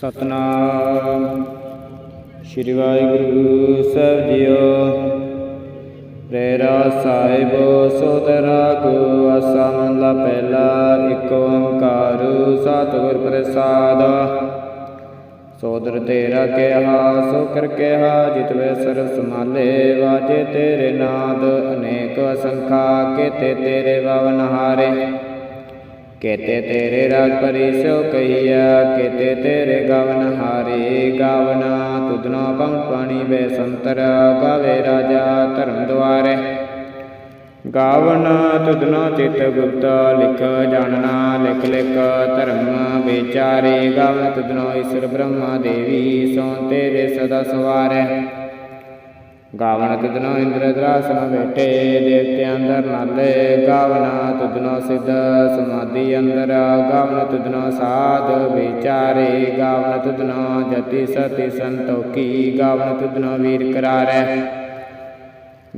ਸਤਨਾਮ। ਸ਼੍ਰੀ ਵਾਹਿਗੁਰੂ ਸਾਹਿਬ ਜੀਓ। ਰੇਰਾ ਸਾਹਿਬ ਸੋਦਰਾ ਕੋ ਆਸਾ ਮਹਲਾ ਪਹਿਲਾ ਇੱਕ ਓੰਕਾਰ, ਸਤਿਗੁਰ ਪ੍ਰਸਾਦ। ਸੋਦਰ ਤੇਰਾ ਕਿਹਾ ਸੋ ਕਰ ਕਿਹਾ ਜਿਤਵੇ ਸਰ ਸਮਾਲੇ ਵਾਜੇ ਤੇਰੇ ਨਾਦ, ਅਨੇਕ ਅਸੰਖਾ ਕੇਤੇ ਤੇਰੇ ਵਵਨ ਹਾਰੇ। ਕੇਤੇ ਤੇਰੇ ਰਾਗ ਪਰੀ ਸੋ ਕਹੀਆ ਕੇਤੇ ਤੇਰੇ ਗਵਨ ਹਾਰੇ ਗਾਵਨਾ, ਤੁਧਨੋ ਬੰਗ ਪਾਣੀ ਵੇ ਸੰਤਰ, ਗਾਵੇ ਰਾਜਾ ਧਰਮ ਦੁਆਰੇ। ਗਾਵਨ ਤੁਧਨੋ ਚਿਤ ਗੁਪਤ, ਲਿਖ ਜਾਣਨਾ, ਲਿਖ ਲਿਖ ਧਰਮ ਵਿਚਾਰੇ। ਗਾਵਨ ਤੁਧਨੋ ਈਸ਼ਰ ਬ੍ਰਹਮਾ ਦੇਵੀ, ਸੋ ਤੇਰੇ ਸਦਾ ਸਵਾਰੈ। ਗਾਵਨ ਤੁਧਨੋ ਇੰਦਰ ਦਰਾਸਨ ਬੈਠੇ ਦੇਵਤੇ ਅੰਦਰ ਨਾਲੇ ਗਾਵਨਾ ਤੁਧਨੋ ਸਿੱਧ ਸਮਾਧੀ ਅੰਦਰ, ਗਾਵਨ ਤੁਧਨੋ ਸਾਧ ਵਿਚਾਰੇ, ਗਾਵਨ ਤੁਧਨੋ ਜਤੀ ਸਤੀ ਸੰਤੋਖੀ, ਗਾਵਨ ਤੁਧਨੋ ਵੀਰ ਕਰਾਰੈ।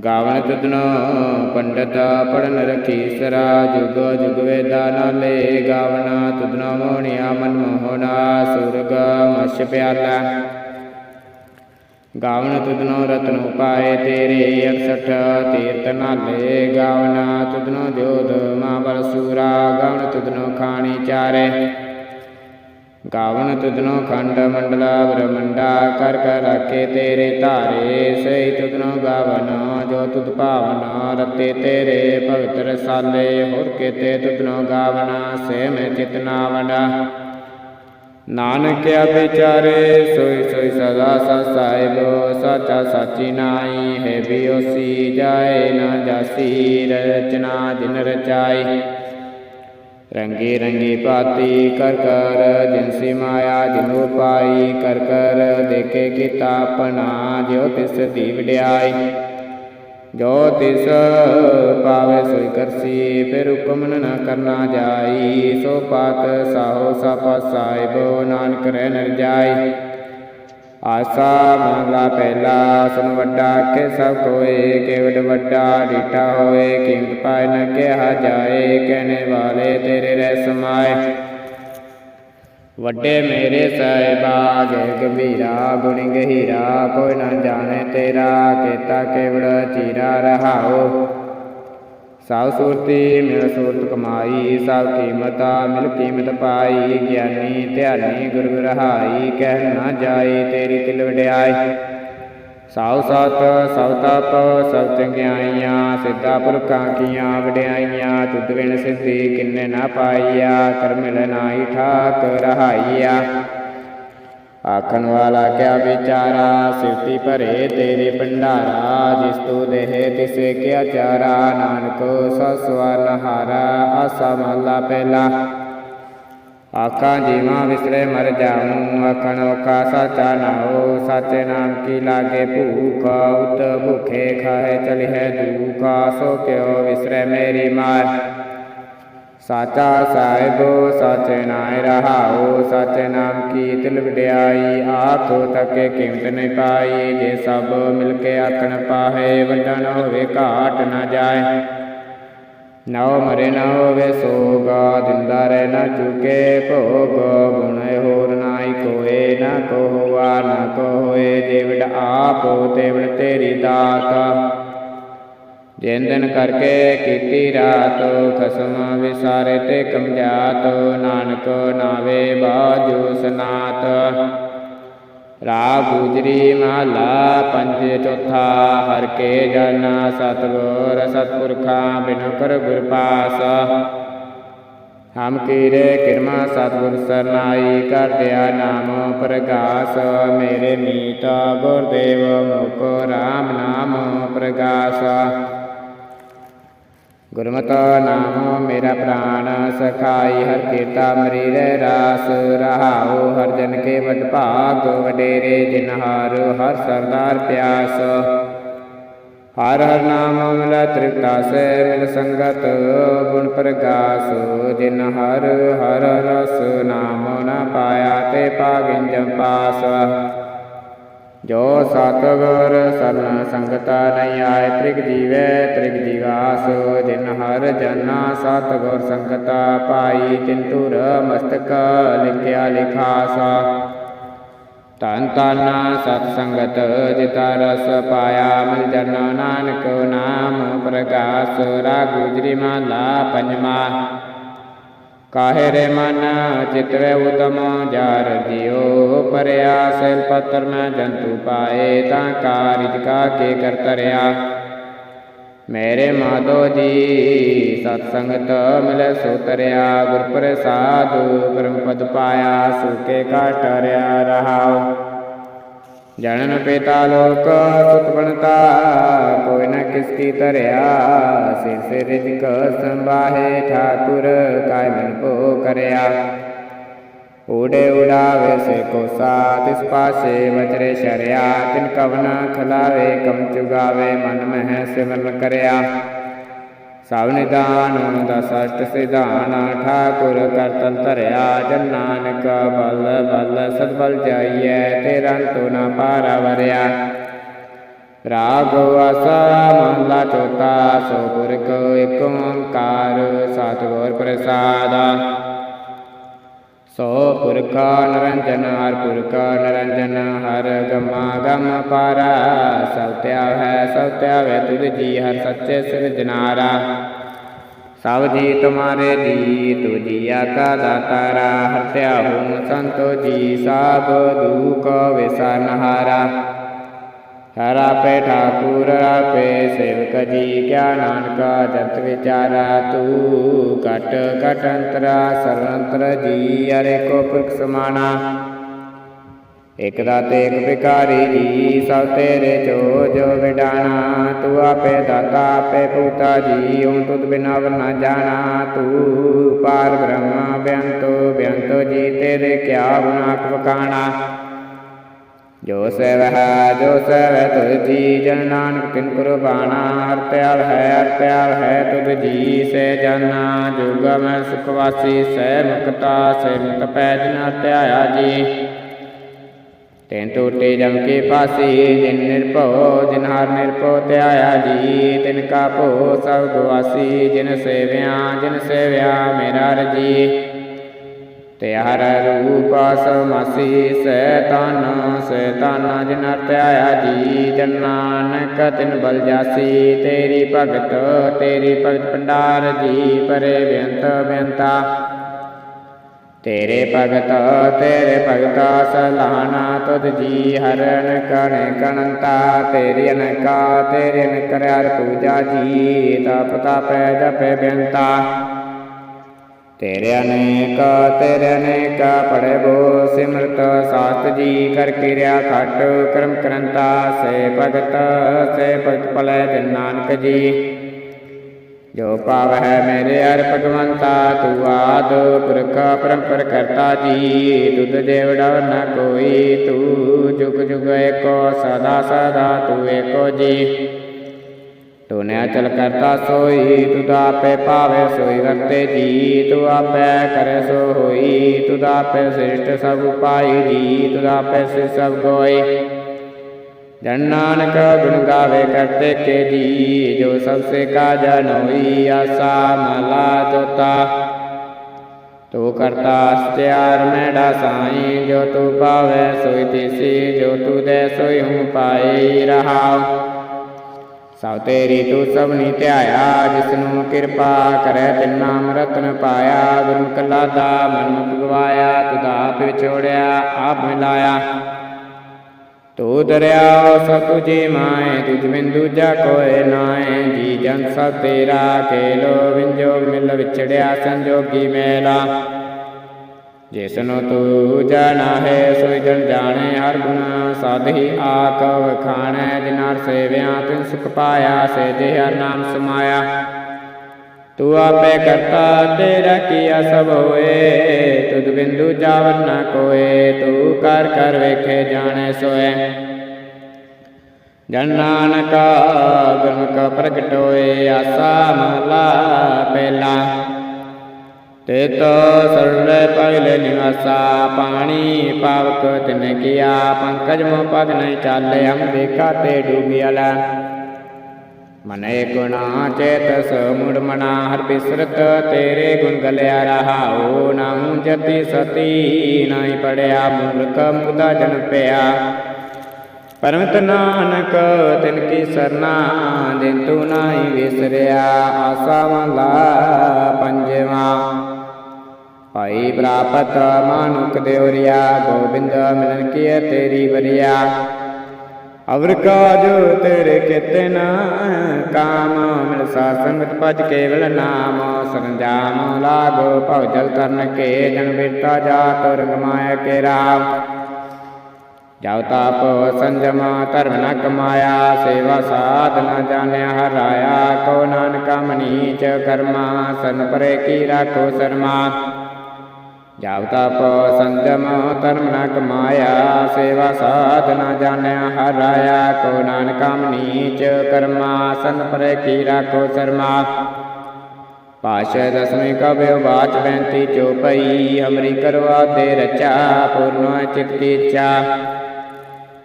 ਗਾਵਨ ਤੁਧਨੋ ਪੰਡਤ ਪੜਨ ਰਖੀ ਸਰਾ ਜੁਗ ਜੁਗ ਵੇਦਾ ਨਾਲੇ, ਗਾਵਨਾ ਤੁਧਨੋ ਮੋਹਣਿਆ ਮਨ ਮੋਹਨਾ ਸੁਰਗ ਮਛ ਪਿਆਲਾ। ਗਾਵਨ ਤੁਧਨੋ ਰਤਨ ਉਪਾਏ ਤੇਰੇ 61 ਤੀਰਤ ਨਾਲੇ ਗਾਵਨਾ ਤੁਧਨੋ ਜੋਧ ਮਹਾਬਲ ਸੂਰਾ, ਗਾਵਨ ਤੁਧਨੋ ਖਾਣੀ ਚਾਰੇ। ਗਾਵਨ ਤੁਧਨੋ ਖੰਡ ਮੰਡਲਾ, ਬ੍ਰਹਮੰਡਾ ਕਰ ਕਰ ਰਾਖੇ ਤੇਰੇ ਧਾਰੇ। ਸਹੀ ਤੁਧਨੋ ਗਾਵਨ, ਜੋ ਤੁਧ ਭਾਵਨਾ, ਰਤੇ ਤੇਰੇ ਭਗਤ ਰਸਾਲੇ ਹੋਰ ਕੇ ਤੇ ਤੁਧਨੋ ਗਾਵਨਾ ਸੇ ਮੈਂ ਚਿਤਨਾਵਨਾ ਨਾਨਕਿਆ ਵਿਚਾਰੇ ਸੋਈ ਸੋਈ ਸਦਾ ਸਸਾਇਬ ਸਾਚਾ ਸਾਚੀ ਨਾਈ ਹੈ ਬਿਓਸੀ ਜਾਏ, ਨਾ ਜਾਸੀ ਰਚਨਾ ਜਿਨ ਰਚਾਈ। ਰੰਗੀ ਰੰਗੀ ਪਾਤੀ ਕਰ ਕਰ ਜਿਨਸੀ ਮਾਇਆ ਜਿਨੂ ਪਾਈ ਕਰ ਕਰ ਦੇਖੇ ਕੀਤਾ ਆਪਣਾ, ਜਿਉ ਤਿਸ ਦੀ ਵਡਿਆਈ। ਜੋ ਤਿਸ ਪਾਵੇ ਸੋਈ ਕਰਸੀ, ਫਿਰ ਹੁਕਮ ਨ ਕਰਨਾ ਜਾਈ। ਸੋ ਪਾਤ ਸਾਹੋ ਸਪਾ ਸਾਹਿਬ, ਨਾਨਕ ਰਹਿ ਨਰ ਜਾਈ। ਆਸਾ ਮਹਲਾ ਪਹਿਲਾ ਸੁਨ ਵੱਡਾ ਕੇ ਸਭ ਕੋਏ ਕੇਵਡ ਵੱਡਾ ਡੀਟਾ ਹੋਏ, ਕੀਮਤ ਪਾਇ ਨ ਕਿਹਾ ਜਾਏ, ਕਹਿਣੇ ਵਾਲੇ ਤੇਰੇ ਰਹਿ ਸਮਾਏ। ਵੱਡੇ ਮੇਰੇ ਸਾਹਿਬਾ, ਜੈ ਗੰਭੀਰਾ, ਗੁਣੀ ਗਹੀਰਾ, ਕੋਈ ਨਾ ਜਾਣੇ ਤੇਰਾ, ਕੀਤਾ ਕੇਵਲ ਚੀਰਾ ਰਹਾਓ। ਸਭ ਸੁਰਤੀ ਮਿਲ ਸੁਰਤ ਕਮਾਈ, ਸਭ ਕੀਮਤਾ ਮਿਲ ਕੀਮਤ ਪਾਈ, ਗਿਆਨੀ ਧਿਆਨੀ ਗੁਰੂ ਰਹਾਈ ਕਹਿ ਨਾ ਜਾਏ ਤੇਰੀ ਤਿਲ ਵਡਿਆਈ। ਸਭ ਸਤ, ਸਭ ਤਪ, ਸਭ ਚੰਗਿਆਈਆਂ, ਸਿੱਧਾ ਪੁਰਖਾਂ ਕੀਆਂ ਵਡਿਆਈਆਂ, ਤੁਧ ਬਿਨ ਸਿੱਧੀ ਕਿੰਨੇ ਨਾ ਪਾਈਆ ਕਰ ਨਾਹੀ ਠਾਕ ਰਹਾਈਆ। ਆਖਣ ਵਾਲਾ ਕਿਆ ਵਿਚਾਰਾ, ਸਿਰਤੀ ਭਰੇ ਤੇਰੇ ਭੰਡਾਰਾ, ਜਿਸ ਤੂ ਦੇਹ ਤਿਸੇ ਕਿਆ ਚਾਰਾ, ਨਾਨਕ ਸਸਵਨ ਹਾਰਾ ਆਸਾ ਮਹਲਾ ਪਹਿਲਾ। ਆਖਾਂ ਜੀਵਾਂ ਵਿਸਰੇ ਮਰ ਜਾਉ ਆਖਣ ਔਖਾ ਸਾਚਾ ਨਾਉ ਸਾਚੇ ਨਾਮ ਕੀ ਲਾਗੇ ਭੂਖ ਉਤ ਭੁਖੇ ਖਾਏ ਚਲਿਐ ਦੁਖ ਸੋ ਕਿਉ ਵਿਸਰੇ ਮੇਰੀ ਮਾਰ ਸਾਚਾ ਸਾਹਿਬ ਸਾਚੇ ਨਾਇ ਰਹਾਉ ਸਾਚੇ ਨਾਮ ਕੀ ਤਿਲ ਵਡਿਆਈ ਆਖੋ ਤੱਕੇ ਕੀਮਤ ਨਹੀਂ ਪਾਈ ਜੇ ਸਭ ਮਿਲ ਕੇ ਆਖਣ ਪਾਹੇ ਵੰਡਣ ਹੋਵੇ ਘਾਟ ਨਾ ਜਾਏ ਨਉ ਮਰੇ, ਨਾ ਹੋਵੇ ਸੋਗਾ ਦਿੰਦਾ ਰਹਿ ਨਾ ਚੁਕੇ ਭੋਗ। ਗੁਣ ਹੋਰ ਨਾਈ ਕੋਏ, ਨਾ ਕੋ ਨਾ ਕੋ ਹੋਏ ਆਪੋ ਤੇਵੜ ਤੇਰੀ ਦਾਤ। ਜਿਨ ਦਿਨ ਕਰਕੇ ਕੀਤੀ ਰਾਤ, ਖਸਮ ਵਿਸਾਰੇ ਤੇ ਕਮਜਾਤ ਨਾਨਕ ਨਾਵੇ ਬਾਜੂ ਸਨਾਤ। ਰਾਗ ਗੁਜਰੀ ਮਹਲਾ ਪੰਜ ਚੌਥਾ, ਹਰ ਕੇ ਜਨ ਸਤਗੁਰ ਸਤਪੁਰਖਾਂ ਬਿਨ ਕਰ ਗੁਰ ਪਾਸ। ਹਮ ਕੀਰੇ ਕਿਰਮਾ ਸਤਗੁਰ ਸਰਨਾਈ, ਕਰ ਦਿਆ ਨਾਮ ਪ੍ਰਗਾਸ। ਮੇਰੇ ਮੀਤ ਗੁਰਦੇਵ ਮੁਖ ਰਾਮ ਨਾਮ ਪ੍ਰਗਾਸ। ਗੁਰਮਤਿ ਨਾਮ ਮੇਰਾ ਪ੍ਰਾਣ, ਸਖਾਈ ਹਰ ਕੀਰਤਾ ਮਰੀ ਰਹਿ ਰਾਸ, ਰਹਾਉ ਹਰ ਜਨ ਕੇ ਵਡ ਭਾਗ, ਵਡੇਰੇ ਜਿਨ ਹਰ ਹਰ ਸਰਦਾਰ ਪਿਆਸ। ਹਰ ਹਰ ਨਾਮ ਮਿਲਾ ਤ੍ਰਿਪਤਾ ਸੇ, ਮਿਲ ਸੰਗਤ ਗੁਣ ਪ੍ਰਗਾਸ। ਜਿਨ ਹਰ ਹਰ ਰਸ ਨਾਮ ਨਾ ਪਾਇਆ ਤੇ ਪਾਗਿਨ ਜਪਾਸ ਜੋ ਸਤਗੁਰ ਸਰਨ ਸੰਗਤਾ ਨਹੀਂ ਆਏ, ਤ੍ਰਿਗ ਜੀਵੇ, ਤ੍ਰਿਗ ਜੀਵਾਸ, ਜਿਨ ਹਰ ਜਨਾ ਸਤਗੁਰ ਸੰਗਤਾ ਪਾਈ ਤਿੰਤੁਰ ਮਸਤਕ ਲਿਖਿਆ ਲਿਖਾਸਾ। ਤਨ ਤਨ ਸਤ ਸੰਗਤ, ਜਿਤਾ ਰਸ ਪਾਇਆ, ਮਿਲ ਜਨ ਨਾਨਕ ਨਾਮ ਪ੍ਰਗਾਸ, ਰਾਗ ਮਾਲਾ ਪੰਜਵਾ ਕਾਹੇ ਰੇ ਮਨ ਚਿਤਵੇ ਉਦਮ ਜਾਰ ਜਿਉ ਪਰਿਆ ਸੈਲ ਪਤਰ ਮੈਂ ਜੰਤੂ ਪਾਏ, ਤਾਂ ਕਾਰਿਜ ਕਾ ਕੇ ਕਰ ਤਰਿਆ ਮੇਰੇ ਮਾਧੋ ਜੀ, ਸਤ ਸੰਗਤ ਮਿਲੇ ਸੋ ਤਰਿਆ, ਗੁਰ ਪ੍ਰਸਾਦ ਪਰਮ ਪਦ ਪਾਇਆ ਸੁਕੇ ਕਾਟਰਿਆ ਰਹਾਉ। ਜਨਨ ਪਿਤਾ ਲੋਕ ਸੁਖ ਬਣਤਾ, ਕੋਈ ਨ ਕਿਸ ਕੀ ਤਰਿਆ ਸਿਰ ਸਿਰ ਰਿਜਕ ਸੰਭਾਹੇ, ਠਾਕੁਰ ਕਾਇ ਮਨ ਕੋ ਕਰਿਆ। ਊੜੇ ਉਡਾਵੇ ਸੇ ਕੋ ਤਿਸ ਪਾਸੇ ਵਜਰੇ ਸ਼ਰਿਆ, ਤਿਨ ਕਵਨਾ ਖਲਾਵੇ, ਕਮ ਚੁਗਾਵੇ, ਮਨ ਮਹਿ ਸਿਮਰਨ ਕਰਿਆ। ਸਭ ਨਿਦਾਨ ਦਾ ਅਸ਼ਟ ਸਿਧਾਨ, ਠਾਕੁਰ ਕਰਤਨ ਧਰਿਆ, ਜਨ ਨਾਨਕ ਬਲ ਬਲ ਸਦਬਲ ਜਾਈਐ, ਤੇਰਾ ਤੋ ਨਾ ਪਾਰਾ ਵਰਿਆ ਰਾਗ ਆਸਾ ਮਹਲਾ ਚੌਥਾ, ਸੋ ਪੁਰਖ ਏਕ ਓੰਕਾਰ, ਸਤਿਗੁਰ ਪ੍ਰਸਾਦਾ। ਸੋ ਪੁਰਖਾ ਨਰੰਜਨ ਹਰ ਪੁਰਖਾ ਨਰੰਜਨ ਹਰ ਗਮਾ ਗਮ ਪਾਰਾ, ਸਭ ਧਿਆ ਹੈ, ਸਭ ਧਿਆਵੇ ਤੁਧ ਜੀ, ਹਰ ਸੱਚੇ ਸਿਰਜਨਾਰਾ ਸਭ ਜੀ ਤੁਮਾਰੇ ਜੀ ਤੂ ਜੀਆ ਕਾ ਦਾਤਾਰਾ ਹਰ ਧਿਆਹੂ ਸੰਤੋ ਜੀ ਸਭ ਦੁਖ ਵਿਸਨਹਾਰਾ ਹਰ ਆਪੇ ਠਾਕੁਰ, ਆਪੇ ਸੇਵਕ ਜੀ, ਕਿਆ ਨਾਨਕਾ ਜੰਤ ਵਿਚਾਰਾ, ਤੂ ਕਟ ਕਟ ਅੰਤਰਾ ਸਰਵੰਤਰ ਜੀ ਅਰੇ ਕੋ ਪੁਰਖ ਸਮਾਨਾ ਇਕ ਦਾਤੇ ਇਕ ਵਿਕਾਰੀ ਜੀ, ਸਭ ਤੇਰੇ ਚੋ ਜੋ ਵਿਡਾਣਾ। ਤੂੰ ਆਪੇ ਦਾਤਾ, ਆਪੇ ਪੂਤਾ ਜੀ ਹੂੰ ਤੁਧ ਬਿਨਾ ਵਰਨਾ ਜਾਣਾ। ਤੂੰ ਪਾਰ ਬ੍ਰਹਮ, ਬਿਆੰਤੋ ਬਿਆੰਤੋ ਜੀ, ਤੇਰੇ ਕਿਆ ਗੁਨਾ ਵਕਾਣਾ। ਜੋ ਸੇਵ ਹੈ ਜੋ ਸੇਵ ਤੁਧ ਜੀ ਜਨ ਨਾਨਕ ਤਿਨ ਕੁਰਬਾਨਾ, ਹਰ ਧਿਆਲ ਹੈ, ਹਰ ਧਿਆਲ ਹੈ, ਤੁਧ ਜੀ ਸੇ ਜਾਨਾ, ਜੁਗ ਮੈਂ ਸੁਖ ਸਹਿ ਮੁਕਤਾ, ਸੇ ਮੁਕ ਪੈ ਜਿਨ ਹਰ ਧਿਆਇਆ ਜੀ। ਤੈਨ ਟੋਟੇ ਜਮ ਕੇ ਪਾਸੀ, ਜਿਨ ਨਿਰਭਉ, ਜਿਨ ਹਰ ਨਿਰਭਉ ਧਿਆਇਆ ਜੀ। ਤਿਨ ਕਾ ਭੋ ਸਭ ਗਵਾਸੀ, ਜਿਨ ਸੇਵਿਆ ਜਿਨ ਸੇਵਿਆ ਮੇਰਾ ਰਜੀ। ਤੇ ਹਰ ਰੂਪ ਸਮਾਸੀ ਸੈ ਤਨ ਸੈ ਤਨ ਜਿਨ ਧਿਆਇਆ ਜੀ ਜਨ ਨਾਨਕ ਤਿਨ ਬਲ ਜਾਸੀ, ਤੇਰੀ ਭਗਤ ਤੇਰੀ ਭਗਤ ਭੰਡਾਰ ਜੀ ਪਰੇ ਬੇਅੰਤ ਬੇਅੰਤਾ। ਤੇਰੇ ਭਗਤ, ਤੇਰੇ ਭਗਤਾ ਸਲਾਨਾ ਤੁਧ ਜੀ ਹਰਨ ਕਣ ਕਣੰਤਾ, ਤੇਰੀ ਅਨਕਾ, ਤੇਰੀ ਅਨਕਰਿਆਰ ਪੂਜਾ ਜੀ, ਤਪ ਤਪੈ ਜਪੈ ਬੇਅੰਤਾ। ਤੇਰੇ ਅਨੇਕ ਤੇਰੇ ਅਨੇਕ ਪੜੇ ਸਿਮਰਤ ਸਾਤ ਜੀ ਕਰ ਕਿਰਿਆ ਖਟ, ਕਰਮ ਕਰੰਤਾ, ਸੇ ਭਗਤ ਸੇ ਭਗਤ ਭਲੇ ਜਨ ਨਾਨਕ ਜੀ। ਜੋ ਪਾਵ ਹੈ ਮੇਰੇ ਅਰ ਭਗਵੰਤਾ, ਤੂੰ ਆਦ ਪੁਰਖ ਪਰੰਪਰ ਕਰਤਾ ਜੀ। ਤੁਧ ਦੇਵੜਾ ਡਰ ਨ ਕੋਈ, ਤੂੰ ਜੁਗ ਜੁਗ ਏਕੋ, ਸਦਾ ਸਦਾ ਤੂੰ ਏਕੋ ਜੀ। ਤੂੰ ਨੇ ਅਚਲ ਕਰਤਾ ਸੋਈ ਤੁਧ ਆਪੇ ਪਾਵੇ ਸੋਈ ਵਰਤੇ ਜੀ ਤੂੰ ਆਪੇ ਕਰੇ ਸੋ ਹੋਈ ਤੁਧ ਆਪੇ ਸ੍ਰਿਸ਼ਟ ਸਭ ਉਪਾਈ ਜੀ ਤੁਧ ਆਪੇ ਸੇ ਸਭ ਗੋਈ ਜਨ ਨਾਨਕ ਗੁਣ ਗਾਵੇ ਕਰਤੇ ਕੇ ਜੀ ਜੋ ਸਭ ਸੇ ਕਾ ਜਨ ਹੋਈ ਆਸਾ ਮਲਾ ਤੋਤਾ ਤੂੰ ਕਰਤਾ ਅਸਤਿਆਰ ਮੈਡਾ ਸਾਈ, ਜੋ ਤੂੰ ਪਾਵੇ ਸੋਈ ਤਿਸੀ, ਜੋ ਤੂੰ ਦੇ ਸੋਈ ਹੂੰ ਪਾਈ ਰਹਾਉ। ਸਭ ਤੇਰੀ ਤੂੰ ਸਭਨੀ ਧਿਆਇਆ, ਜਿਸਨੂੰ ਕਿਰਪਾ ਕਰੇ ਤਿਨ ਨਾਮ ਰਤਨ ਪਾਇਆ, ਗੁਰੂ ਕਲਾ ਦਾ ਮਨ ਮੁਖ ਗਵਾਇਆ ਆਪ ਵਿਛੋੜਿਆ ਆਪ ਮਿਲਾਇਆ। ਤੂੰ ਦਰਿਆ ਸਭ ਤੁਝੇ ਮਾਏ, ਤੁਝ ਬਿਨ ਦੂਜਾ ਕੋਏ ਨਾਏ। ਜੀ ਜਨ ਸਭ ਤੇਰਾ ਕੇਲੋ ਵਿੰਜੋਗ ਮਿਲ ਵਿਛੜਿਆ ਸੰਜੋਗੀ ਮੇਲਾ। ਜਿਸਨੂੰ ਤੂੰ ਜਾਣਾ ਸੋਈ ਜਨ ਜਾਣੇ, ਹਰ ਗੁਣ ਸਾਧੀ ਆਕ ਵਖਾਣੈ ਜਿਨਾਰ ਸੇਵਿਆ ਤਿਨ ਸੁਖ ਪਾਇਆ ਸੇ ਹਰ ਨਾਮ ਸਮਾਇਆ। ਤੂੰ ਆਪੇ ਕਰਤਾ ਤੇਰਾ ਕੀਆ ਸਭ ਹੋਏ, ਤੁਧ ਬਿੰਦੂ ਜਾਵਨ ਨਾ ਕੋਏ, ਤੂੰ ਕਰ ਕਰ ਵੇਖੇ ਜਾਣੇ ਸੋਏ। ਜਨ ਨਾਨਕ ਗੁਰਮੁਖ ਪ੍ਰਗਟ ਹੋਏ, ਆਸਾ ਮਹਲਾ ਪਹਿਲਾ। ਤੇ ਤੋ ਸਰਲੇ ਪਹਿਲੇ ਨਿਵਾਸਾ, ਪਾਣੀ ਪਾਵਕ ਤਿਨ ਕੀਆ, ਪੰਕਜ ਮੋ ਪਗ ਨਹੀਂ ਚਾਲੇ ਹਮ ਦੇਖਾ ਤੇ ਡੂਬਿਆਲਾ ਮਨੇ ਗੁਣਾ ਚੇਤ ਸਮੁੜ ਮਨਾ, ਹਰ ਬਿਸਰਤ ਤੇਰੇ ਗੁਣ ਗਲਿਆ ਰਹਾਉ ਨਾਉ ਜਤੀ ਸਤੀ ਨਹੀਂ ਪੜਿਆ, ਮੂਰਖ ਮੁਦਾ ਜਨ ਪਿਆ। ਪਰਮਤ ਨਾਨਕ ਤਿਨ ਕੀ ਸਰਨਾ, ਜਿਨ ਤੂ ਨਾਹੀ ਵਿਸਰਿਆ, ਆਸਾ ਮਹਲਾ ਪੰਜਵਾ। ਭਾਈ ਪ੍ਰਾਪਤ ਮਾਨੁਕ ਦੇਵਰਿਆ, ਗੋਬਿੰਦ ਮਿਲਨ ਕੀ ਤੇਰੀ ਵਰਿਆ। ਅਵਰ ਕਾਜ ਤੇਰੇ ਕਿਤੇ ਨਾ, ਕਾਮ ਮਿਲ ਸਾਸਨ ਮਿਤ ਭਜ ਕੇਵਲ ਨਾਮ। ਸਰੰਜਾਮ ਲਾਗੋ ਭਉ ਜਲ ਤਰਨ ਕੇ, ਜਨ ਬਿਰਤਾ ਜਾਤ ਰੰਗ ਕੇ ਰਾਮ। ਜਬ ਤਾਪ ਸੰਜਮ ਧਰਮ ਨ ਕਮਾਇਆ, ਸੇਵਾ ਸਾਧ ਨ ਜਾਣਿਆ ਹਰਾਇਆ ਕੋ ਨਾਨਕ ਮਨੀਚ ਕਰਮਾ, ਸਨ ਪਰੇ ਕੀ ਰਾਖੋ ਸਰਮਾ। ਜਬ ਤਪ ਸੰਜਮ ਧਰਮ ਕਮਾਇਆ, ਸੇਵਾ ਸਾਧਨਾ ਜਾਣਿਆ, ਹਰਾਇਆ, ਕੋ ਨਾਨਕ ਨੀਚ ਕਰਮਾ ਸੰਨ ਪਰੇ ਕੀ ਰਾਖੋ ਸਰਮਾ। ਪਾਸ਼ਾ ਦਸਵੇਂ ਕਬਿਓ ਬਾਚ ਬੈਂਤੀ ਚੋਪਈ ਹਮਰੀ ਕਰਵਾ ਦੇ ਰਚਾ, ਪੂਰਨ ਚਿਤ ਕੀ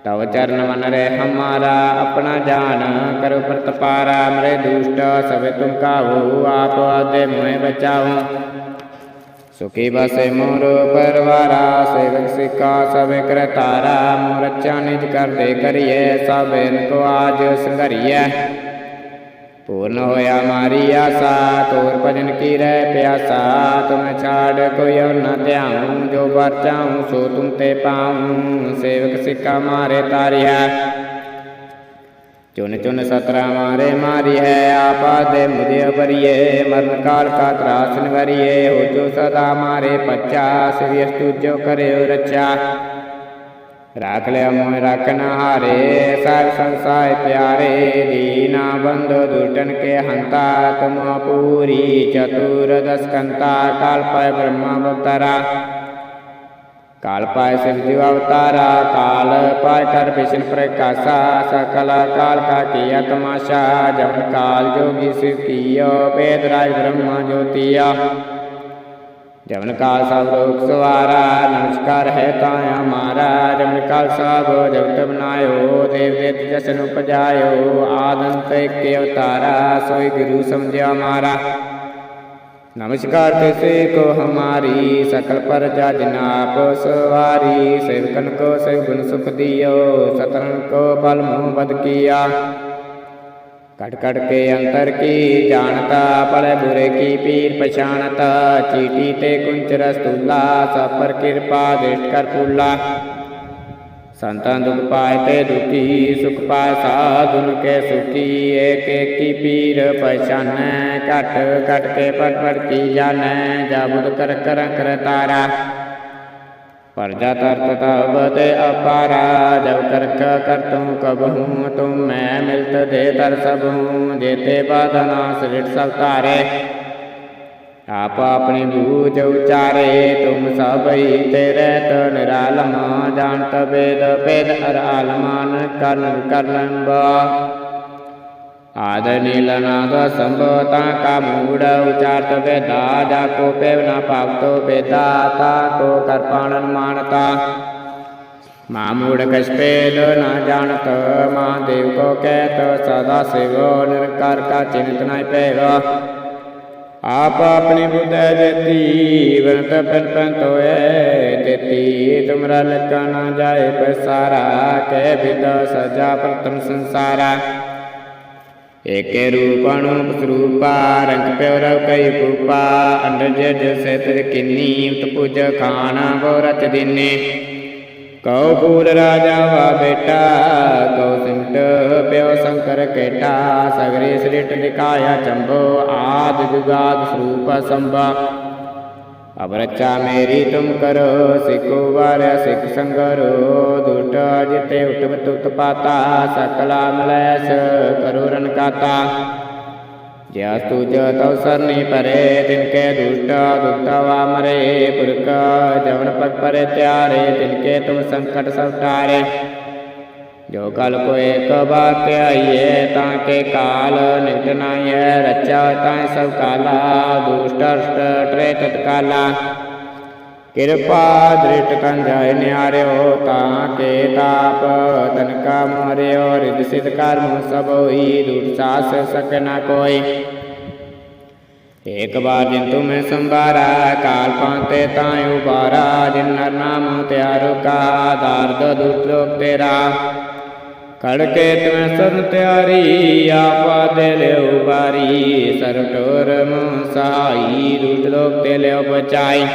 ਤਵ ਚਰਨ ਮਨ ਰੇ ਹਮਾਰਾ, ਆਪਣਾ ਜਾਨ ਕਰੋ ਪ੍ਰਤਪਾਰਾ, ਮਰੇ ਦੁਸ਼ਟ ਸਭੇ ਤੁਮ ਕਾਹੂ, ਆਪ ਆਦੇ ਮੋਹਿ ਬਚਾਓ। ਸੁਖੀ ਬਸੇ ਮੋਰ ਪਰਵਾਰਾ, ਸੇਵਕ ਸਿਕਾ ਸਭੇ ਕਰਤਾਰਾ ਮੋਰਚਾ ਨਿਜ ਕਰਦੇ ਕਰੀਏ ਸਭੇਨ ਕੋ ਆਜ ਸੰਘਰੀਐ ਪੂਰਨ ਹੋਇਆ ਮਾਰੀ ਆਸਾ, ਤੋਰ ਭਜਨ ਕੀ ਰਹਿ ਪਿਆਸਾ, ਤੁਮ ਛਾੜ ਕੋਈ ਔਰ ਨ ਧਿਆਉ ਜੋ ਵਰ ਸੋ ਤੁਮ ਤੇ ਪਾਉ ਸੇਵਕ ਸਿੱਕਾ ਮਾਰੇ ਤਾਰਿਆ ਚੁਨ ਚੁਨ ਸਤਰਾ ਮਾਰੇ ਮਾਰੀ ਹੈ ਆਪਾ ਦੇ ਮੁਝੇ ਬਰੀਏ ਮਰਨ ਕਾਲ ਕਾ ਤਰਾਸ ਨਿਵਰੀਏ ਹੋ ਜੋ ਸਦਾ ਮਾਰੇ ਪੱਚਾ ਸ੍ਰੀ ਅਸਤੂ ਕਰਿਓ ਰਚਾ ਰਾਖ ਲਿਆ ਮੋਹ ਰਖਨ ਹਾਰੇ ਸਭ ਸੰਸਾਰ ਪਿਆਰੇ, ਦੀਨਾ ਬੰਧੋ ਦੁਟਨ ਕੇ ਹੰਤਾ, ਤੁਮ ਪੂਰੀ ਚਤੁਰ ਦਸ ਕਾਲ ਪਾਇ ਬ੍ਰਹਮਾ ਅਵਤਾਰਾ। ਕਾਲ ਪਾਇ ਸਿਵ ਜੀ ਅਵਤਾਰਾ, ਕਾਲ ਪਾਇ ਕਰ ਵਿਸ਼ਨ ਪ੍ਰਕਾਸ਼ਾ, ਸਕਲ ਕਾਲ ਕਾ ਕੀਆ ਤਮਾਸ਼ਾ ਜਮਨ ਕਾਲ ਜੋਗੀ ਸਿਵ ਕੀਓ, ਵੇਦ ਰਾਜ ਬ੍ਰਹਮਾ ਜੋਤੀਆ। ਜਮਨ ਕਾਲ ਸਭ ਲੋਕ ਸਵਾਰਾ, ਨਮਸਕਾਰ ਹੈ ਤਾਇਆ ਹਮਾਰਾ ਜਮਨ ਕਾਲ ਸਭ ਜਗਤ ਬਨਾਇਓ, ਦੇਵ ਦੇਤ ਜਸਨ ਉਪਜਾਇਓ ਆਦੰਤ ਕੇ ਅਵਤਾਰਾ, ਸੋਈ ਗੁਰੂ ਸਮਝਿਆ ਮਾਰਾ। नमस्कार कैसे को हमारी सकल पर जनाप सवारी सेवकन को सेव गुण सुख दियो सतरन को बल मुँह बद किया कट कट के अंतर की जानता पड़े बुरे की पीर पछानता चीटी ते कुंच रस्तुल्ला सब पर कृपा दृष्ट कर पुल्ला ਸੰਤਾਂ ਦੁਖ ਪਾਏ ਤੇ ਦੁਖੀ, ਸੁਖ ਪਾਏ ਸਾਧੁਨ ਕੇ ਸੁਖੀ ਏਕ ਏਕੀ ਪੀਰ ਪਛਾਨੈ ਘਟ ਘਟ ਕੇ ਪੜ ਪੜ ਕੀ ਜਾਣੈ ਜਬੁਦ ਕਰ ਕਰ ਕਰ ਤਾਰਾ। ਪਰਜਾ ਤਰਤ ਤਵਤ ਅਪਾਰਾ, ਜਬ ਕਰਕ ਕਰ ਤੂੰ ਕਬਹੂੰ, ਤੁਮ ਮੈਂ ਮਿਲਤ ਦੇ ਤਰ ਸਭ ਹੂੰ ਜੇਤੇ ਬਾਧਨਾ ਸ੍ਰਿਟ ਸਭ ਤਾਰੇ ਆਪ ਆਪਣੀ ਬੂਝ ਉਚਾਰੇ ਤੁਮ ਸਭਈ ਤੇਰੇ ਤਨ ਰਾਲਮ ਜਾਣਤ ਬੇਦ ਬੇਦ ਅਰਾਲਮਾਨ ਕਰਨ ਕਰਨ ਬਾ ආදනිලනාග සම්බෝතා කමුඩ උචාර්ත වේදා ජාකෝ පේවනා පක්තෝ වේදාතා කෝ කර්පාණන් මානතා මාමුඩ කස්පේල නාජානත මා දේවකෝ කේත සදා සේවෝ නිර්කාර්කා චින්තනයි පේවා ਆਪ ਆਪਣੀ ਬੁੱਧ ਜਤੀ, ਵਰਤ ਪਨ ਪਨ ਤੇਤੀ ਤੁਮਰਾ ਲਕਾ ਨਾ ਜਾਏ ਪਸਾਰਾ, ਕਹਿ ਬਿਦ ਸਜਾ ਪ੍ਰਤਮ ਸੰਸਾਰਾ। ਏਕੇ ਰੂਪਣੁ ਸਰੂਪਾ, ਰੰਗ ਪਿਉ ਰਵ ਕਈ ਪੂਪਾ ਅੰਡਜ ਜਸੇ ਤਿਰ ਕਿੰਨੀ ਉਤ ਪੁਜ ਖਾਣਾ ਬੋ ਦਿਨੇ। ਕਉ ਕੂਲ ਰਾਜਾ ਵਾ ਬੇਟਾ, ਕਉ ਸਿੰਟ ਪਿਓ ਸ਼ੰਕਰ ਕੇਟਾ, ਸਗਰੇ ਸ੍ਰਿਟ ਦਿਖਾਇਆ ਚੰਬੋ, ਆਦ ਜੁਗਾਦ ਸਰੂਪ ਸੰਭਾ। ਅਬ ਰਚਾ ਮੇਰੀ ਤੁਮ ਕਰੋ, ਸਿੱਖੋ ਵਾਰਿਆ ਸਿੱਖ ਸੰਗਰੋ, ਦੁਟ ਜਿਤੇ ਉਟਮ ਤੁਤ ਪਾਤਾ ਸਕਲਾ ਮਲੈਸ ਕਰੋ ਰਨ ਕਾਤਾ ਜਿਆ ਤੁਜ ਤਉ ਸਰਨੀ ਪਰੇ, ਤਿਨ ਕੇ ਦੁਸ਼ਟ ਦੁਤਵਾ ਮਰੇ, ਪੁਰਖ ਜਵਨ ਪਗ ਪਰੇ ਤਿਆਰੇ, ਤਿਨ ਕੇ ਤੁਮ ਸੰਕਟ ਸਭ ਟਾਰੇ ਜੋ ਕਲ ਕੋ ਏਕ ਬਾਤ ਆਈਏ, ਤਾਂ ਕੇ ਕਾਲ ਨਿਤ ਨਾਇ ਰਚਾ ਤਾਂ ਸਭ ਕਾਲਾ, ਦੁਸ਼ਟ ਅਸ਼ਟ ਟਰੇ ਤਤਕਾਲਾ। ਕਿਰਪਾ ਦ੍ਰਿਟ ਤਨ ਜਾਇ ਨਿਆਰਿਓ, ਤਾਂ ਕੇ ਤਾਪ ਤਨ ਕਾ ਮਰਿਓ ਰਿਦ ਸਿਧ ਕਰਮ ਸਭ ਹੋਈ ਦੁਟ ਸਾਸ ਸਕ ਨ ਕੋਈ। ਏਕ ਬਾਰ ਜਿਨ ਤੁਮੈ ਸੰਭਾਰਾ, ਕਾਲ ਪਾਂਤੇ ਤਾਂ ਉਬਾਰਾ, ਜਿਨ ਨਰ ਨਾਮ ਤਿਆਰੋ ਕਾ ਦਾਰਦ ਦੁਟ ਲੋਕ ਤੇਰਾ। ਖੜਕੇ ਤੁਮੈ ਸਰਨ ਤਿਆਰੀ, ਆਪਾ ਦੇ ਲਿਓ ਬਾਰੀ ਸਰ ਟੋਰ ਮੋ ਸਹਾਈ ਦੁਟ ਲੋਕ ਤੇ ਲਿਓ ਬਚਾਈ।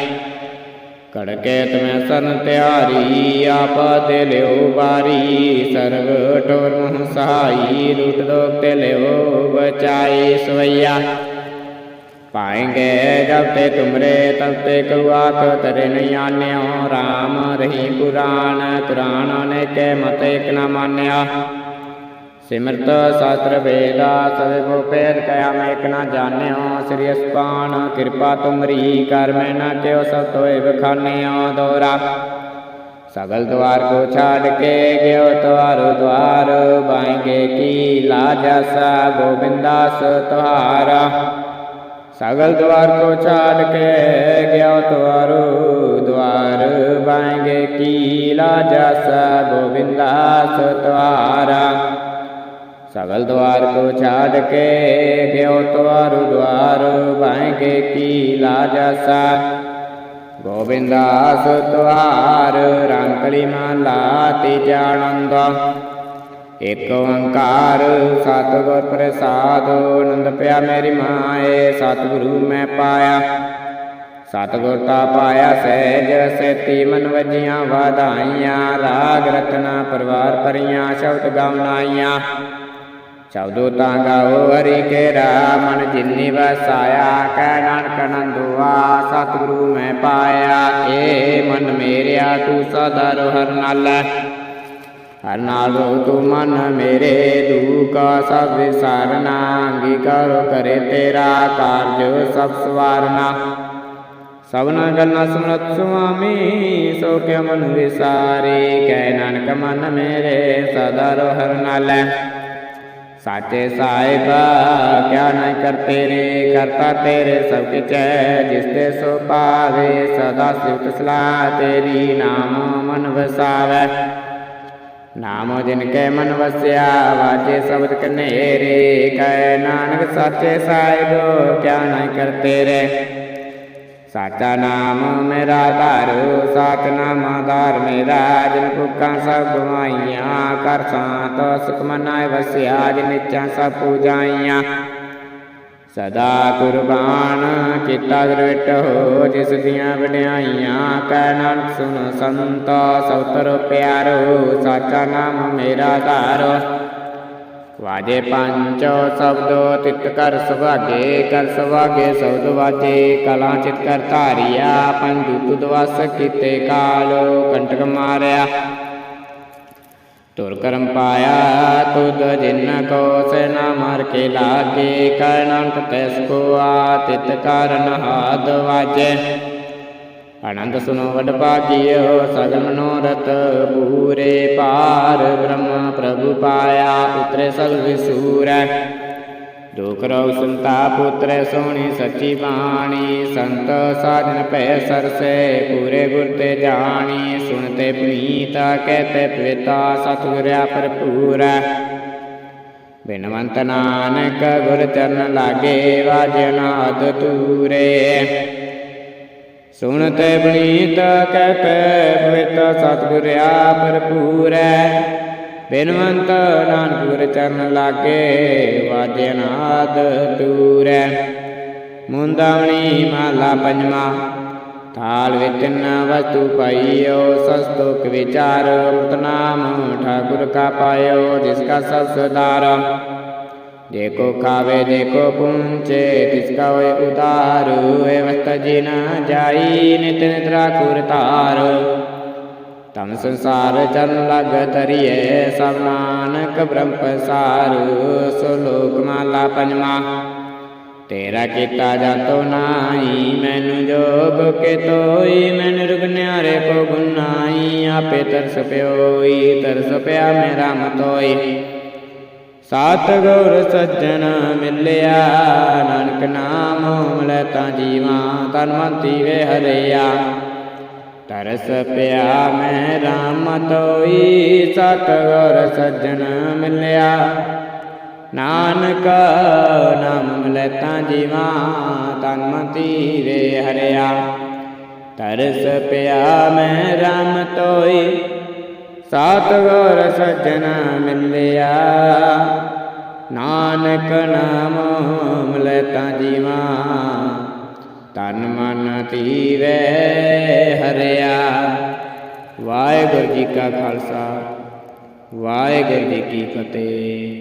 ਕੜਕੇ ਤਮੈ ਸਰਨ ਤਿਆਰੀ, ਆਪ ਤੇ ਲਿਓ ਬਾਰੀ ਸਰਬ ਟੋਰ ਮਹ ਸਹਾਈ, ਰੂਟ ਲੋਕ ਤੇ ਲਿਓ ਬਚਾਈ ਸਵਈਆ। ਪਾਏਂਗੇ ਜਬ ਤੇ ਤੁਮਰੇ, ਤਬ ਤੇ ਕਰਵਾ ਕੋ ਤਰੇ ਨਹੀਂ ਆਨਿਓ RAM ਰਹੀ ਪੁਰਾਣ, ਤੁਰਾਣ ਨੇ ਕੇ ਮਤੇ ਇਕ ਨਾ ਮਾਨਿਆ। ਸਿਮਰਤ ਸਾਤਰ ਵੇਦਾ ਸਵੇ ਭੂਪੇਰ ਕਇਆ ਮੈਂ ਇਕ ਨਾ ਜਾਣਿਓ, ਸ੍ਰੀ ਅਸਪਾਨ, ਕਿਰਪਾ ਤੁਮਰੀ ਕਰ ਮੈਂ ਨਾ ਕਿਉ ਸਭ ਤੋਏ ਬਖਾਨਿਓ ਦੋਰਾ। ਸਗਲ ਦਵਾਰ ਕੋ ਛਾੜ ਕੇ ਗਿਓ ਤਵਾਰੋ, ਦਵਾਰ ਬਾਏਗੇ ਕੀ ਲਾਜਸਾ ਗੋਬਿੰਦਾਸ ਤੁਹਾਰਾ। ਸਗਲ ਦਵਾਰ ਕੋ ਛਾੜ ਕੇ ਗਿਓ ਤਵਾਰੋ, ਦਵਾਰ ਬਾਏਗੇ ਕੀ ਲਾਜਸਾ ਗੋਬਿੰਦਾਸ ਤੁਹਾਰਾ। सगल द्वार को छाड़ के गयो द्वार द्वार बाएंगे कीला जसा गोविंदास द्वार रंकली माला तीजानंद ਇਕ ਓੰਕਾਰ ਸਤਿਗੁਰ ਪ੍ਰਸਾਦ ਆਨੰਦ ਪਿਆ ਮੇਰੀ ਮਾਏ ਸਤਿਗੁਰੂ ਮੈਂ ਪਾਇਆ ਸਤਿਗੁਰ ਤਾ ਪਾਇਆ ਸਹਿਜ ਸੇਤੀ ਮਨ ਵਜੀਆਂ ਵਾਧਾਈਆਂ ਰਾਗ ਰਤਨਾ ਪਰਵਾਰ ਪਰੀਆਂ ਸ਼ਬਦ ਗਾਵਨਾਈਆਂ ਸ਼ਬਦੋ ਤਾਂ ਗਾਓ ਹਰੀ ਕੇ ਮਨ ਜਿਨੀ ਵਸਾਇਆ ਕਹਿ ਨਾਨਕ ਨੰਦੁਆ, ਸਤਿਗੁਰੂ ਮੈਂ ਪਾਇਆ, ਏ ਮਨ ਮੇਰਿਆ, ਤੂੰ ਸਦਾ ਹਰ ਨਾਲ। ਹਰ ਨਾਲ ਤੂੰ ਮਨ ਮੇਰੇ ਦੁਖ, ਸਭ ਵਿਸਾਰਨਾ, ਅੰਗੀਕਾਰ ਕਰੇ ਤੇਰਾ ਕਾਰਜ, ਸਭ ਸਵਾਰਨਾ। ਸਭਨਾ ਗੱਲਾਂ ਸੁਣਤ ਸੁਆਮੀ, ਸੋ ਕੇ ਮਨ ਵਿਸਾਰੇ ਕਹਿ ਨਾਨਕ ਮਨ ਮੇਰੇ, ਸਦਾ ਹਰ ਨਾਲ। ਸਾਚੇ ਸਾਹਿਬਾ, ਕਿਆ ਨਾ ਕਰ ਤੇਰੇ, ਕਰਤਾ ਤੇਰੇ ਸਭ ਕਿਛ ਹੈ, ਜਿਸ ਤੇ ਸੋ ਪਾਵੇ ਸਦਾ ਸਿਵਤ ਸਲਾਹ ਤੇਰੀ ਨਾਮ ਮਨ ਵਸਾਵੇ। ਨਾਮ ਜਿਨ ਕੈ ਮਨ ਵਸਿਆ ਵਾਜੇ ਸ਼ਬਦ ਕਨੇਰੇ, ਕੈ ਨਾਨਕ ਸਾਚੇ ਸਾਹਿਬ, ਕਿਆ ਨਾ ਕਰਤੇ ਰੇ ਸਾਚਾ ਨਾਮ ਮੇਰਾ ਧਾਰੋ, ਸਾਚ ਨਾਮ ਆਧਾਰ ਮੇਰਾ, ਜਿਨ ਭੁੱਖਾਂ ਸਭ ਗਵਾਈਆਂ ਕਰ ਸਾਤ ਸੁਖ ਮਨਾਏ, ਵਸਿਆ, ਜਿਨ ਇੱਛਾ ਸਭ ਪੂਜਾਈਆਂ ਸਦਾ ਕੁਰਬਾਨ ਕੀਤਾ ਦਰਵਿਟ ਹੋ, ਜਿਸ ਦੀਆਂ ਵਡਿਆਈਆਂ, ਕਹਿ ਨਾਨਕ ਸੁਨ ਸੰਤ ਸਉਤਰ ਪਿਆਰੋ, ਸਾਚਾ ਨਾਮ ਮੇਰਾ ਧਾਰੋ। ਵਾਜੇ ਪੰਚੋ ਸ਼ਬਦੋ, ਤਿਤ ਕਰ ਸੁਭਾਗੇ ਕਰ ਸੁਭਾਗੇ ਸਬਦ ਵਾਜੇ, ਕਲਾ ਚਿਤ ਕਰ ਧਾਰਿਆ ਪੰਜੂ ਤੁਦ ਵਸ ਕੀਤੇ ਕਾਲੋ, ਕੰਟਕ ਮਾਰਿਆ। ਤੁਰ ਕਰਮ ਪਾਇਆ, ਤੁਧ ਜਿਨ ਕੋ ਸੇ ਮਾਰ ਕੇ ਲਾਗੇ ਕਰਨੰਤ ਤੈਸ ਕੋ ਆ, ਤਿਤ ਕਾਰਨ ਹਾਦ ਵਾਜੇ। ਆਨੰਦ ਸੁਨੋ ਵਡ ਭਾਗਿਓ ਸਗਲ ਮਨੋਰਥ ਪੂਰੇ ਪਾਰ ਬ੍ਰਹਮ ਪ੍ਰਭੂ ਪਾਇਆ ਉਤਰੇ ਸਗਲ ਵਿਸੂਰੈ। ਦੁਖ ਰੋ ਸੰਤਾ ਪੁੱਤਰ ਸੋਣੀ ਸੱਚੀ ਬਾਣੀ, ਸੰਤ ਸਾਜਨ ਭੈ ਸਰਸੇ, ਪੂਰੇ ਗੁਰ ਤੇ ਜਾਣੀ ਸੁਣਤੇ ਪੁਨੀਤਾ ਕਹਤੇ ਪਵਿੱਤਾ ਸਤਿਗੁਰਿਆ ਭਰਪੂਰੈ। ਬਿਨਵੰਤ ਨਾਨਕ ਗੁਰ ਚਰਨ ਲਾਗੇ ਵਾਜਨਾਦ ਤੂਰੇ ਸੁਣਤੇ ਪੁਨੀਤ ਕਹਤੇ ਪਵਿੱਤਾ ਸਤਿਗੁਰਿਆ ਭਰਪੂਰੈ ਬਿਨਵੰਤ ਨਾਨਕ ਗੁਰ ਚਰਨ ਲਾਗੇ ਵਾਜੇ ਨਾਦ ਮੁੰਦਾਵਣੀ ਮਾਲਾ ਪੰਜਵਾ, ਥਾਲ ਵਿੱਚ ਨ ਵਸਤੂ ਪਾਈਓ ਸਸਤੋਕ ਵਿਚਾਰ ਅੰਮ੍ਰਿਤ ਨਾਮ, ਠਾਕੁਰ ਕਾ ਪਾਇਓ, ਜਿਸ ਕਾ ਸਭ ਸੁਦਾਰ ਦੇਖੋ ਖਾਵੇ, ਦੇਖੋ ਪੁੰਚੇ ਤਿਸ ਕਾ ਹੋਏ ਉਦਾਰ ਏ ਵਸਤ ਜੀ ਨ ਜਾਈ, ਨਿਤ ਨਿਤ ਰਾਖੁਰ ਧਾਰ। ਤਮ ਸੰਸਾਰ ਚਰਨ ਲਗ ਤਰੀਏ ਸਭ ਨਾਨਕ ਬ੍ਰਹਮ ਪਸਾਰ। ਸੋ ਲੋਕ ਮਾਲਾ ਪੰਜਵਾ ਤੇਰਾ ਕੀਤਾ ਜਾਤੋ ਨਾਹੀ, ਮੈਨੂੰ ਜੋਗ ਕੇ ਤੋਈ ਮੈਂ ਨਿਰਗੁਨਿਆਰੇ ਕੋ ਗੁਨਾਈ ਆਪੇ ਤਰਸ ਪਿਓਈ ਸਾਤ ਗੌਰ ਸੱਜਣ ਮਿਲਿਆ, ਨਾਨਕ ਨਾਮ ਮਿਲੈ ਤਾਂ ਜੀਵਾਂ, ਤਨ ਮਨ ਤੀਵੇ ਹਰਿਆ। ਤਰਸ ਪਿਆ ਮੈਂ ਰਾਮ ਤੋਈ ਸਤਿਗੁਰ ਸੱਜਣ ਮਿਲਿਆ। ਨਾਨਕ ਨਾਮ ਮਿਲੈ ਤਾਂ ਜੀਵਾ, ਤਨ ਮਤੀ ਵੇ ਹਰਿਆ। ਤਰਸ ਪਿਆ ਮੈਂ ਰਾਮ ਤੋਈ ਸਤਿਗੁਰ ਸੱਜਣ ਮਿਲਿਆ। ਨਾਨਕ ਨਾਮ ਮਿਲੈ ਤਾਂ ਜੀਵਾ। ਤਨ ਮਨ ਧੀਵੇ ਹਰਿਆ। ਵਾਹਿਗੁਰੂ ਜੀ ਕਾ ਖਾਲਸਾ, ਵਾਹਿਗੁਰੂ ਜੀ ਕੀ ਫਤਿਹ।